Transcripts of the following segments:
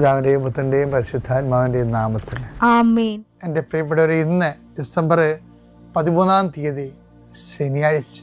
പിതാവിന്റെയും പുത്രന്റെയും പരിശുദ്ധാത്മാവിന്റെയും നാമത്തിൽ. ആമേൻ. എന്റെ പ്രിയപ്പെട്ടവരെ ഇന്ന് ഡിസംബർ പതിമൂന്നാം തീയതി ശനിയാഴ്ച.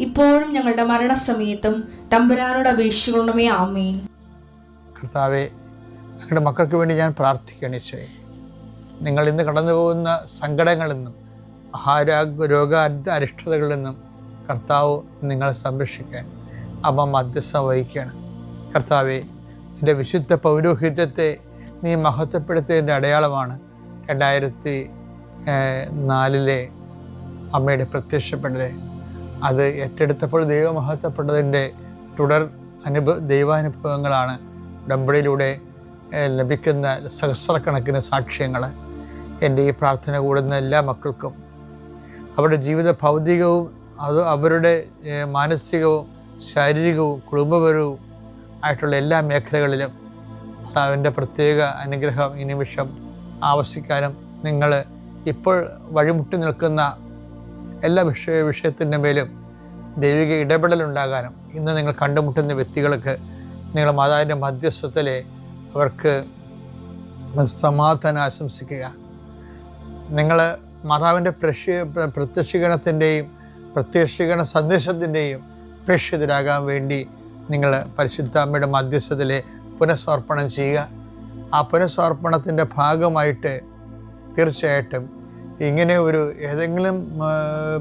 ഇപ്പോഴും ഞങ്ങളുടെ മരണസമയത്തും തമ്പുരാനോട് അപേക്ഷിക്കണമേ ആമേൻ. കർത്താവെ ഞങ്ങളുടെ മക്കൾക്ക് വേണ്ടി ഞാൻ പ്രാർത്ഥിക്കണിച്ചേ നിങ്ങൾ ഇന്ന് കടന്നു പോകുന്ന സങ്കടങ്ങളിൽ നിന്നും ആഹാര രോഗ അരിഷ്ടതകളിൽ നിന്നും കർത്താവ് നിങ്ങളെ സംരക്ഷിക്കാൻ അമ്മ മധ്യസ്ഥം വഹിക്കുകയാണ്. കർത്താവെ എന്റെ വിശുദ്ധ പൗരോഹിത്യത്തെ നീ മഹത്വപ്പെടുത്തിയതിന്റെ അടയാളമാണ് രണ്ടായിരത്തി നാലിലെ അമ്മയുടെ പ്രത്യക്ഷപ്പെടൽ അത് ഏറ്റെടുത്തപ്പോൾ ദൈവം മഹത്വപ്പെട്ടതിന്റെ തുടർ അനുഭവ ദൈവാനുഭവങ്ങളാണ് ഉടമ്പടിയിലൂടെ ലഭിക്കുന്ന സഹസ്രക്കണക്കിന് സാക്ഷ്യങ്ങൾ. എന്റെ ഈ പ്രാർത്ഥന കൂടുന്ന എല്ലാ മക്കൾക്കും. അവരുടെ ജീവിത ഭൗതികവും അത് അവരുടെ മാനസികവും ശാരീരികവും കുടുംബപരവും ആയിട്ടുള്ള എല്ലാ മേഖലകളിലും കർത്താവിന്റെ പ്രത്യേക അനുഗ്രഹം ഈ നിമിഷം ആവശ്യിക്കാനും നിങ്ങൾ ഇപ്പോൾ വഴിമുട്ടി നിൽക്കുന്ന എല്ലാ വിഷയ വിഷയത്തിന്റെ മേലും ദൈവിക ഇടപെടലുണ്ടാകാനും ഇന്ന് നിങ്ങൾ കണ്ടുമുട്ടുന്ന വ്യക്തികൾക്ക് നിങ്ങൾ മാതാവിന്റെ മധ്യസ്ഥത്തിൽ അവർക്ക് സമാധാനം ആശംസിക്കുക. നിങ്ങൾ മാതാവിന്റെ പ്രശ്യ പ്രത്യക്ഷീകരണത്തിന്റെയും പ്രത്യക്ഷീകരണ സന്ദേശത്തിന്റെയും പ്രേക്ഷിതരാകാൻ വേണ്ടി നിങ്ങൾ പരിശുദ്ധ അമ്മയുടെ മധ്യസ്ഥത്തിൽ പുനഃസമർപ്പണം ചെയ്യുക. ആ പുനഃസമർപ്പണത്തിന്റെ ഭാഗമായിട്ട് തീർച്ചയായിട്ടും ഇങ്ങനെ ഒരു ഏതെങ്കിലും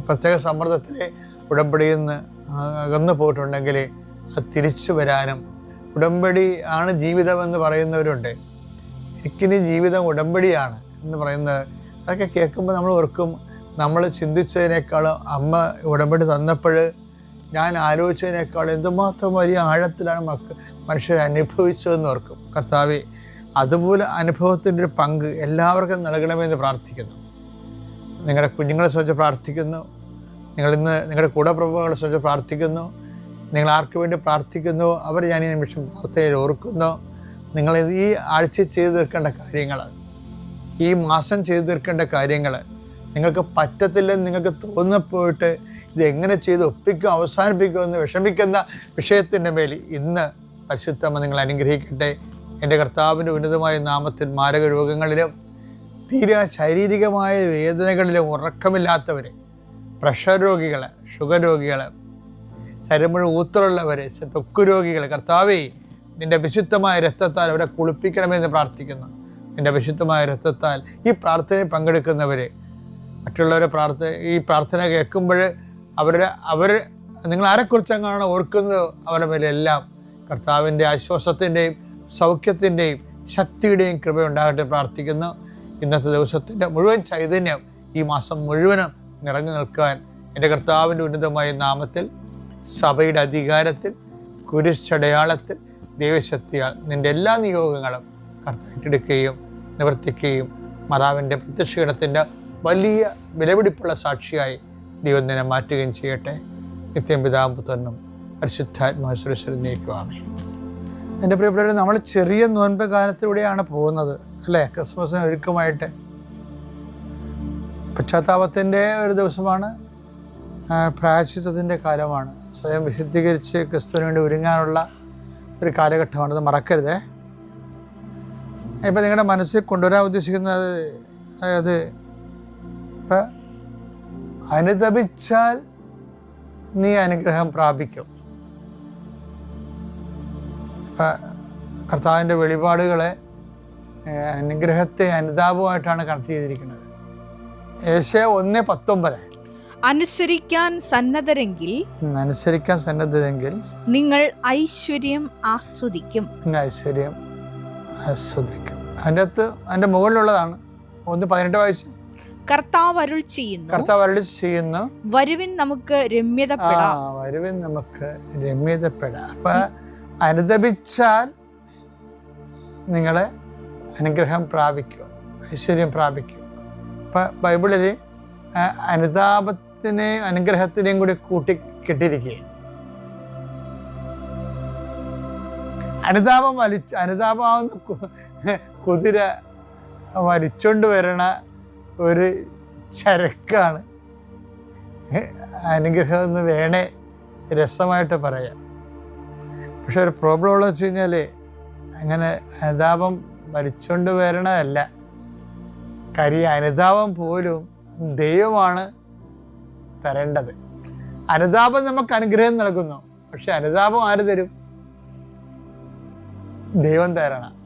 പ്രത്യേക സമ്മർദ്ദത്തിലെ ഉടമ്പടിയിൽ നിന്ന് അകന്നു പോയിട്ടുണ്ടെങ്കിൽ അത് തിരിച്ചു വരാനും ഉടമ്പടി ആണ് ജീവിതം എന്ന് പറയുന്നവരുണ്ട്. എനിക്കിനി ജീവിതം ഉടമ്പടിയാണ് എന്ന് പറയുന്നത് അതൊക്കെ കേൾക്കുമ്പോൾ നമ്മൾ ഓർക്കും നമ്മൾ ചിന്തിച്ചതിനേക്കാളും അമ്മ ഉടമ്പടി തന്നപ്പോൾ ഞാൻ ആലോചിച്ചതിനേക്കാൾ എന്തുമാത്രം വലിയ ആഴത്തിലാണ് മക്ക മനുഷ്യർ അനുഭവിച്ചതെന്ന് ഓർക്കും. കർത്താവ് അതുപോലെ അനുഭവത്തിന്റെ ഒരു പങ്ക് എല്ലാവർക്കും നൽകണമെന്ന് പ്രാർത്ഥിക്കുന്നു. നിങ്ങളുടെ കുഞ്ഞുങ്ങളെ സംബന്ധിച്ച് പ്രാർത്ഥിക്കുന്നു. നിങ്ങൾ ഇന്ന് നിങ്ങളുടെ കൂടപ്രഭുകളെ സംബന്ധിച്ച് പ്രാർത്ഥിക്കുന്നു. നിങ്ങൾ ആർക്ക് വേണ്ടി പ്രാർത്ഥിക്കുന്നു? അവർ ഞാൻ ഈ നിമിഷം വാർത്തയിൽ ഓർക്കുന്നു. നിങ്ങൾ ഈ ആഴ്ച ചെയ്തു തീർക്കേണ്ട കാര്യങ്ങൾ ഈ മാസം ചെയ്തു തീർക്കേണ്ട കാര്യങ്ങൾ നിങ്ങൾക്ക് പറ്റത്തില്ലെന്ന് നിങ്ങൾക്ക് തോന്നിപ്പോയിട്ട് ഇത് എങ്ങനെ ചെയ്ത് ഒപ്പിക്കും അവസാനിപ്പിക്കും എന്ന് വിഷമിക്കുന്ന വിഷയത്തിന്റെ മേൽ ഇന്ന് പരിശുദ്ധമ്മ നിങ്ങൾ അനുഗ്രഹിക്കട്ടെ. എന്റെ കർത്താവിന്റെ ഉന്നതമായ നാമത്തിൽ മാരക രോഗങ്ങളിലും തീരെ ശാരീരികമായ വേദനകളിൽ ഉറക്കമില്ലാത്തവർ പ്രഷർ രോഗികൾ ഷുഗർ രോഗികൾ ചരമുഴ ഊത്തറുള്ളവർ തൊക്കു രോഗികൾ കർത്താവേ നിന്റെ വിശുദ്ധമായ രക്തത്താൽ അവരെ കുളിപ്പിക്കണമെന്ന് പ്രാർത്ഥിക്കുന്നു. നിന്റെ വിശുദ്ധമായ രക്തത്താൽ ഈ പ്രാർത്ഥനയിൽ പങ്കെടുക്കുന്നവർ മറ്റുള്ളവരെ പ്രാർത്ഥ ഈ പ്രാർത്ഥന കേൾക്കുമ്പോൾ അവരുടെ അവർ നിങ്ങൾ ആരെക്കുറിച്ചെങ്ങാണ് ഓർക്കുന്നത് അവരുടെ മേലെല്ലാം കർത്താവിന്റെ ആശ്വാസത്തിന്റെയും സൗഖ്യത്തിന്റെയും ശക്തിയുടെയും കൃപയുണ്ടാകട്ടെ പ്രാർത്ഥിക്കുന്നു. ഇന്നത്തെ ദിവസത്തിന്റെ മുഴുവൻ ചൈതന്യം ഈ മാസം മുഴുവനും നിറഞ്ഞു നിൽക്കാൻ എന്റെ കർത്താവിന്റെ ഉന്നതമായ നാമത്തിൽ സഭയുടെ അധികാരത്തിൽ കുരിശടയാളത്തിൽ ദൈവശക്തിയാൽ നിന്റെ എല്ലാ നിയോഗങ്ങളും കർത്താവ് ഏറ്റെടുക്കുകയും നിവർത്തിക്കുകയും മാതാവിന്റെ പ്രത്യക്ഷീകരണത്തിന്റെ വലിയ വിലപിടിപ്പുള്ള സാക്ഷിയായി ദൈവം നിന്നെ മാറ്റുകയും ചെയ്യട്ടെ. നിത്യം പിതാമ്പുത്തനും പരിശുദ്ധാത്മാശ്വരശ്വരം നീക്കുവാമേ എന്റെ പ്രിയപ്പെട്ടവരെ നമ്മൾ ചെറിയ നോൻപ് കാലത്തിലൂടെയാണ് പോകുന്നത്. അല്ലേ ക്രിസ്മസിന് ഒരുക്കമായിട്ട്. പശ്ചാത്താപത്തിന്റെ ഒരു ദിവസമാണ് പ്രായശിത്വത്തിന്റെ കാലമാണ്. സ്വയം വിശുദ്ധീകരിച്ച് ക്രിസ്തുവിന് വേണ്ടി ഒരുങ്ങാനുള്ള ഒരു കാലഘട്ടമാണ്. അത് മറക്കരുതേ. ഇപ്പം നിങ്ങളുടെ മനസ്സിൽ കൊണ്ടുവരാൻ ഉദ്ദേശിക്കുന്നത് അതായത് ഇപ്പം അനുദപിച്ചാൽ നീ അനുഗ്രഹം പ്രാപിക്കും. ഇപ്പം കർത്താവിന്റെ വെളിപാടുകളെ അനുഗ്രഹത്തെ അനുതാപമായിട്ടാണ് കണക്ട് ചെയ്തിരിക്കുന്നത്. ഏഷ്യ ഒന്ന് പത്തൊമ്പത്. അനുസരിക്കാൻ സന്നദ്ധരെങ്കിൽ അനുസരിക്കാൻ സന്നദ്ധരെങ്കിൽ നിങ്ങൾ ഐശ്വര്യം ആസ്വദിക്കും. നിങ്ങൾ ഐശ്വര്യം ആസ്വദിക്കും. അതിന്റെ അകത്ത് അതിന്റെ മുകളിലുള്ളതാണ്. ഒന്ന് പതിനെട്ട് വയസ്സ് കർത്താവ് അരുൾ ചെയ്യുന്നു. കർത്താവ് അരുൾ ചെയ്യുന്നു. വരുവിൻ നമുക്ക് രമ്യതപ്പെടാം. വരുവിൻ നമുക്ക് രമ്യതപ്പെടാം. അപ്പൊ അനുദപിച്ചാൽ നിങ്ങളെ അനുഗ്രഹം പ്രാപിക്കും ഐശ്വര്യം പ്രാപിക്കും. അപ്പൊ ബൈബിളിൽ അനുതാപത്തിനെയും അനുഗ്രഹത്തിനെയും കൂടി കൂട്ടി കെട്ടിരിക്കുകയാണ് അനുതാപം വലിച്ച് അനുതാപമാവുന്ന കുതിര വലിച്ചോണ്ട് വരണ ഒരു ചരക്കാണ്. അനുഗ്രഹം എന്ന് വേണേ രസമായിട്ട് പറയാം. പക്ഷെ ഒരു പ്രോബ്ലം ഉള്ളതെന്ന് വെച്ച് കഴിഞ്ഞാൽ അങ്ങനെ അനുതാപം വലിച്ചുകൊണ്ട് വരണതല്ല. കരി അനുതാപം പോലും ദൈവമാണ് തരേണ്ടത്. അനുതാപം നമുക്ക് അനുഗ്രഹം നൽകുന്നു. പക്ഷെ അനുതാപം ആര് തരും? ദൈവം തരണം.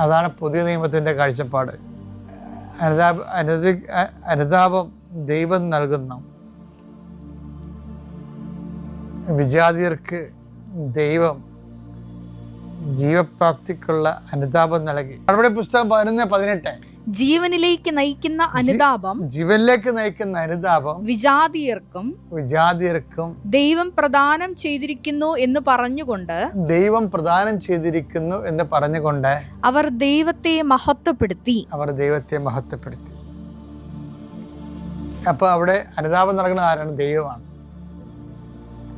അതാണ് പുതിയ നിയമത്തിന്റെ കാഴ്ചപ്പാട്. അനുതാപ അനുതി അനുതാപം ദൈവം നൽകുന്നു. വിജാതിയർക്ക് ദൈവം ജീവപ്രാപ്തിക്കുള്ള അനുതാപം നൽകി. മറുപടി പുസ്തകം പതിനൊന്ന് പതിനെട്ട്. ജീവനിലേക്ക് നയിക്കുന്ന അനുതാപം ജീവനിലേക്ക് നയിക്കുന്ന അനുതാപം വിജാതിയർക്കും വിജാതിയർക്കും ദൈവം പ്രദാനം ചെയ്തിരിക്കുന്നു എന്ന് പറഞ്ഞുകൊണ്ട് ദൈവം പ്രദാനം ചെയ്തിരിക്കുന്നു എന്ന് പറഞ്ഞുകൊണ്ട് അവർ ദൈവത്തെ മഹത്വപ്പെടുത്തി. അവർ ദൈവത്തെ മഹത്വപ്പെടുത്തി. അപ്പോൾ അവിടെ അനുതാപം നൽകുന്ന ആരാണ്? ദൈവമാണ്.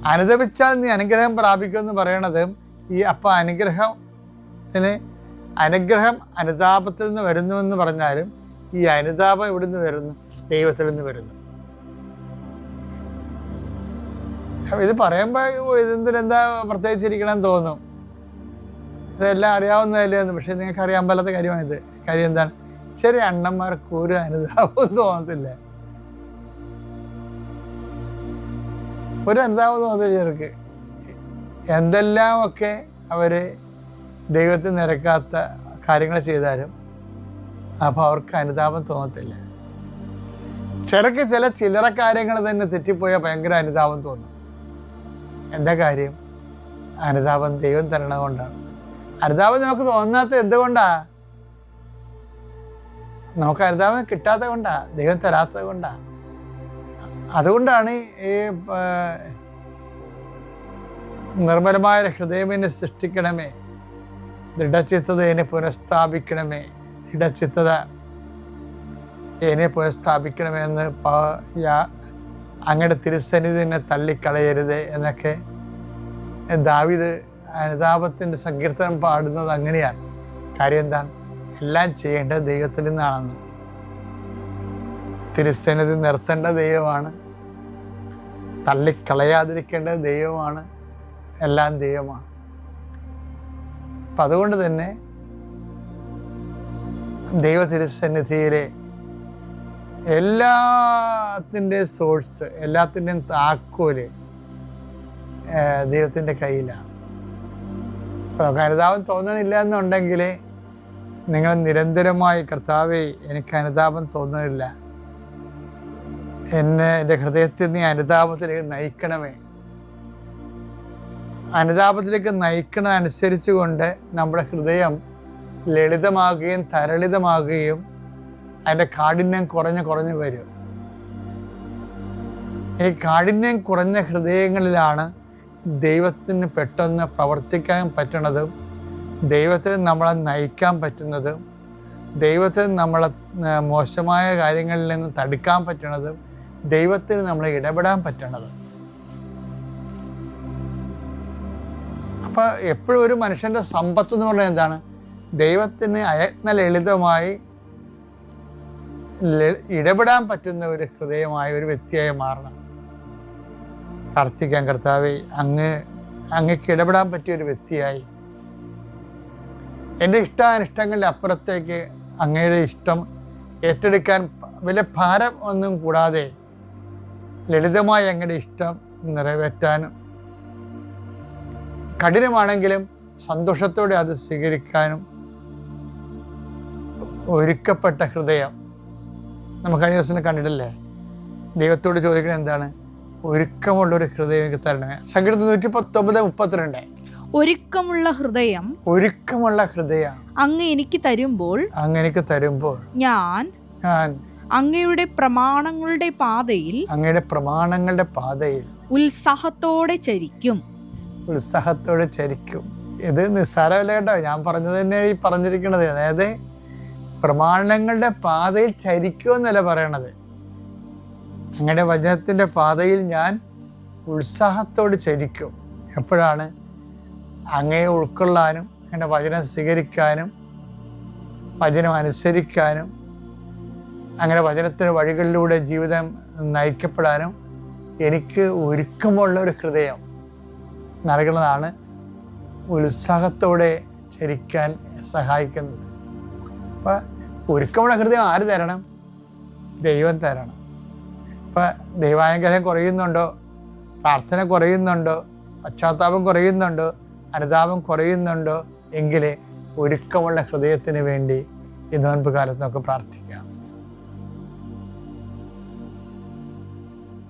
അനുദപിച്ചാൽ നീ അനുഗ്രഹം പ്രാപിക്കുമെന്ന് പറയണത് ഈ അപ്പം അനുഗ്രഹത്തിന് അനുഗ്രഹം അനുതാപത്തിൽ നിന്ന് വരുന്നു എന്ന് പറഞ്ഞാലും ഈ അനുതാപം ഇവിടുന്ന് വരുന്നു ദൈവത്തിൽ നിന്ന് വരുന്നു. ഇത് പറയുമ്പോൾ ഇതെന്തിനെന്താ പ്രത്യേകിച്ചിരിക്കണം എന്ന് തോന്നും. ഇതെല്ലാം അറിയാവുന്നതല്ലേ എന്ന് പക്ഷെ നിങ്ങൾക്ക് അറിയാൻ പാലാത്ത കാര്യമാണിത്. കാര്യം എന്താണ്? ചെറിയ അണ്ണന്മാർക്ക് ഒരു അനുതാപവും തോന്നത്തില്ല. ഒരു അനുതാപം തോന്നത്തില്ല ചെറുക്ക് എന്തെല്ലാമൊക്കെ അവർ ദൈവത്തിന് നിരക്കാത്ത കാര്യങ്ങൾ ചെയ്താലും അപ്പോൾ അവർക്ക് അനുതാപം തോന്നത്തില്ല. ചിലക്ക് ചില ചില്ലറ കാര്യങ്ങൾ തന്നെ തെറ്റിപ്പോയാൽ ഭയങ്കര അനുതാപം തോന്നും. എന്താ കാര്യം? അനുതാപം ദൈവം തരണ കൊണ്ടാണ്. അനുതാപം നമുക്ക് തോന്നാത്ത എന്തുകൊണ്ടാ? നമുക്ക് അനുതാപം കിട്ടാത്ത കൊണ്ടാ ദൈവം തരാത്തത് കൊണ്ടാ. അതുകൊണ്ടാണ് ഈ നിർമ്മലമായ ഹൃദയമിനെ സൃഷ്ടിക്കണമേ. ദൃഢചിത്തത എന്നെ പുനഃസ്ഥാപിക്കണമേ. ദൃഢചിത്തത എന്നെ പുനഃസ്ഥാപിക്കണമേ എന്ന് പ- യാ- അങ്ങയുടെ തിരുസന്നിധി എന്നെ തള്ളിക്കളയരുത് എന്നൊക്കെ ദാവിദ് അനുതാപത്തിന്റെ സങ്കീർത്തനം പാടുന്നത് അങ്ങനെയാണ്. കാര്യം എന്താണ്? എല്ലാം ചെയ്യേണ്ടത് ദൈവത്തിൽ നിന്നാണെന്ന്. തിരുസന്നിധി നിർത്തേണ്ട ദൈവമാണ്. തള്ളിക്കളയാതിരിക്കേണ്ടത് ദൈവമാണ്. എല്ലാം ദൈവമാണ്. അപ്പം അതുകൊണ്ട് തന്നെ ദൈവ തിരുസന്നിധിയിലെ എല്ലാത്തിന്റെ സോഴ്സ് എല്ലാത്തിന്റെയും താക്കോൽ ദൈവത്തിന്റെ കയ്യിലാണ്. അപ്പോൾ അനുതാപം തോന്നണില്ല എന്നുണ്ടെങ്കിൽ നിങ്ങൾ നിരന്തരമായി കർത്താവെ എനിക്ക് അനുതാപം തോന്നുന്നില്ല എന്നെ എന്റെ ഹൃദയത്തിൽ നീ അനുതാപത്തിലേക്ക് നയിക്കണമേ. അനുതാപത്തിലേക്ക് നയിക്കുന്നതനുസരിച്ച് കൊണ്ട് നമ്മുടെ ഹൃദയം ലളിതമാകുകയും തരളിതമാകുകയും അതിന്റെ കാഠിന്യം കുറഞ്ഞ് കുറഞ്ഞ് വരും. ഈ കാഠിന്യം കുറഞ്ഞ ഹൃദയങ്ങളിലാണ് ദൈവത്തിന് പെട്ടെന്ന് പ്രവർത്തിക്കാൻ പറ്റണതും ദൈവത്തെ നമ്മളെ നയിക്കാൻ പറ്റുന്നതും ദൈവത്തിന് നമ്മളെ മോശമായ കാര്യങ്ങളിൽ നിന്ന് തടുക്കാൻ പറ്റണതും ദൈവത്തിന് നമ്മളെ ഇടപെടാൻ പറ്റണത്. അപ്പൊ എപ്പോഴും ഒരു മനുഷ്യന്റെ സമ്പത്ത് എന്ന് പറഞ്ഞാൽ എന്താണ്? ദൈവത്തിന് അയത്ന ലളിതമായി ഇടപെടാൻ പറ്റുന്ന ഒരു ഹൃദയമായ ഒരു വ്യക്തിയായി മാറണം. പ്രാർത്ഥിക്കാൻ കർത്താവെ അങ്ങ് അങ്ങക്ക് ഇടപെടാൻ പറ്റിയ ഒരു വ്യക്തിയായി. എന്റെ ഇഷ്ടാനിഷ്ടങ്ങളുടെ അപ്പുറത്തേക്ക് അങ്ങയുടെ ഇഷ്ടം ഏറ്റെടുക്കാൻ വില ഭാരം ഒന്നും കൂടാതെ ലളിതമായി അങ്ങയുടെ ഇഷ്ടം നിറവേറ്റാനും കഠിനമാണെങ്കിലും സന്തോഷത്തോടെ അത് സ്വീകരിക്കാനും ഒരുക്കപ്പെട്ട ഹൃദയം നമുക്ക് കഴിഞ്ഞ ദിവസം കണ്ടിട്ടില്ലേ? ദൈവത്തോട് ചോദിക്കുന്നത് എന്താണ്? ഒരുക്കമുള്ള ഒരു ഹൃദയം എനിക്ക് തരണമേ. സങ്കീർത്തനം നൂറ്റി പത്തൊമ്പത് മുപ്പത്തിരണ്ട്. ഒരുക്കമുള്ള ഹൃദയം ഒരുക്കമുള്ള ഹൃദയം അങ്ങ് എനിക്ക് തരുമ്പോൾ അങ്ങ് എനിക്ക് തരുമ്പോൾ ഞാൻ ഞാൻ അങ്ങയുടെ പ്രമാണങ്ങളുടെ പാതയിൽ അങ്ങയുടെ പ്രമാണങ്ങളുടെ പാതയിൽ ഉത്സാഹത്തോടെ ചരിക്കും. ഉത്സാഹത്തോടെ ചരിക്കും. ഇത് നിസ്സാരമല്ല കേട്ടോ ഞാൻ പറഞ്ഞത് തന്നെ ഈ പറഞ്ഞിരിക്കുന്നത് അതായത് പ്രമാണങ്ങളുടെ പാതയിൽ ചരിക്കുമെന്നല്ല പറയണത്. അങ്ങനെ വചനത്തിന്റെ പാതയിൽ ഞാൻ ഉത്സാഹത്തോട് ചരിക്കും. എപ്പോഴാണ്? അങ്ങയെ ഉൾക്കൊള്ളാനും അങ്ങയുടെ വചനം സ്വീകരിക്കാനും വചനം അനുസരിക്കാനും അങ്ങനെ വചനത്തിന് വഴികളിലൂടെ ജീവിതം നയിക്കപ്പെടാനും എനിക്ക് ഒരുക്കമുള്ള ഒരു ഹൃദയം. നൽകുന്നതാണ് ഉത്സാഹത്തോടെ ചരിക്കാൻ സഹായിക്കുന്നത്. അപ്പം ഒരുക്കമുള്ള ഹൃദയം ആര് തരണം? ദൈവം തരണം. ഇപ്പം ദൈവാനുഗ്രഹം കുറയുന്നുണ്ടോ? പ്രാർത്ഥന കുറയുന്നുണ്ടോ? പശ്ചാത്താപം കുറയുന്നുണ്ടോ? അനുതാപം കുറയുന്നുണ്ടോ? എങ്കിൽ ഒരുക്കമുള്ള ഹൃദയത്തിന് വേണ്ടി ഈ മുൻപ് കാലത്ത് നമുക്ക് പ്രാർത്ഥിക്കാം.